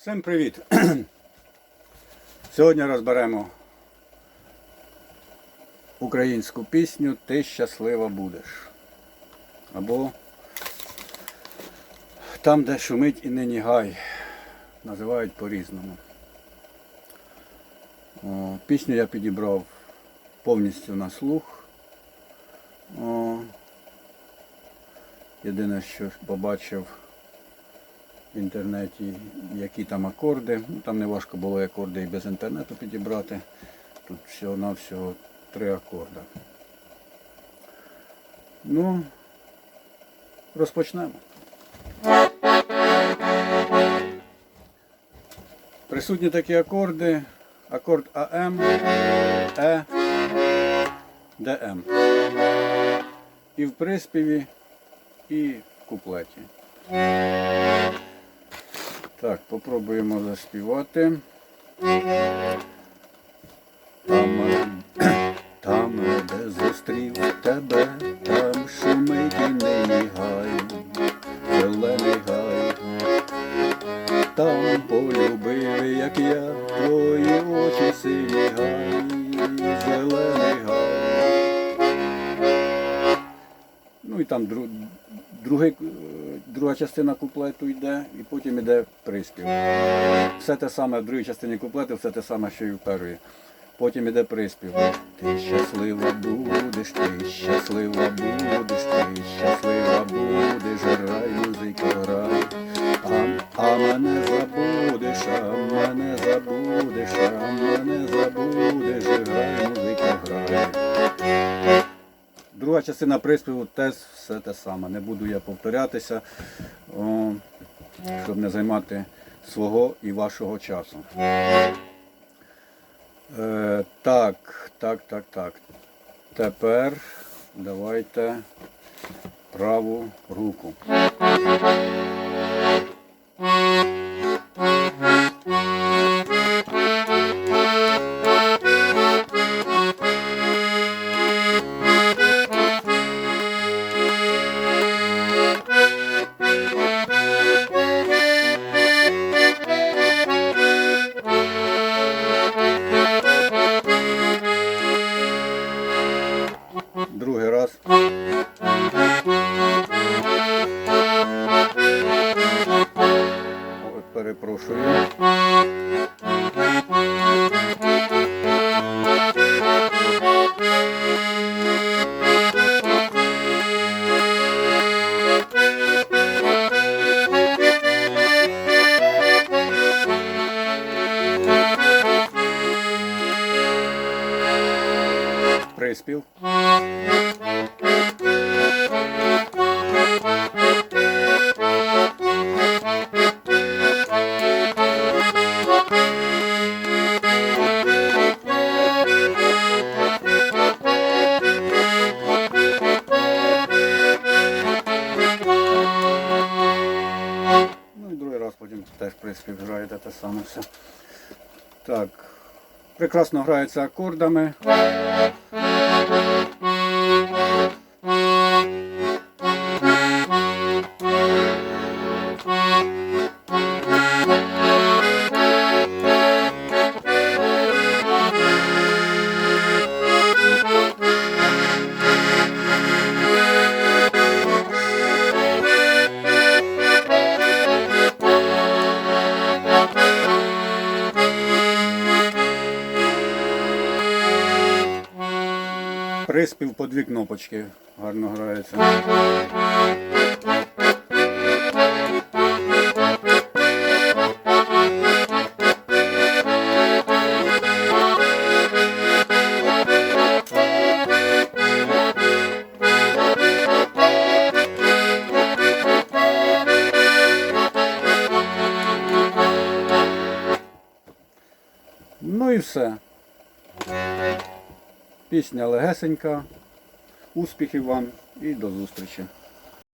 Всім привіт! Сьогодні розберемо українську пісню Ти щаслива будеш. Або Там, де шумить і нині гай. Називають по-різному. Пісню я підібрав повністю на слух. О, Єдине, що побачив в інтернеті, які там акорди. Ну, там не важко було акорди і без інтернету підібрати. Тут всього-навсього три акорди. Ну, розпочнемо. Присутні такі акорди. Акорд АМ, Е, ДМ. І в приспіві, і в куплеті. Так, попробуємо заспівати. Там, там, де зустрів тебе, там шумить і нині гай, зелений гай. Там полюбив, як я, твої очі сині гай, там дру, другий, е, друга частина куплету йде, і потім йде приспів. Все те саме в другій частині куплету, все те саме, що і в першій. Потім іде приспів. Ти щаслива будеш, ти щаслива будеш, ти щаслива будеш, грай, музика, грай. А, а мене забудеш, а мене забудеш, а Частина приспіву теж все те саме. Не буду я повторятися, щоб не займати свого і вашого часу. Е, так, так, так, так. Тепер давайте праву руку. Приспів. Ну теж приспів граєте те саме все. Так. Прекрасно грається акордами. Приспів по дві кнопочки гарно грається. Ну і все. Пісня легесенька. Успіхів вам і до зустрічі.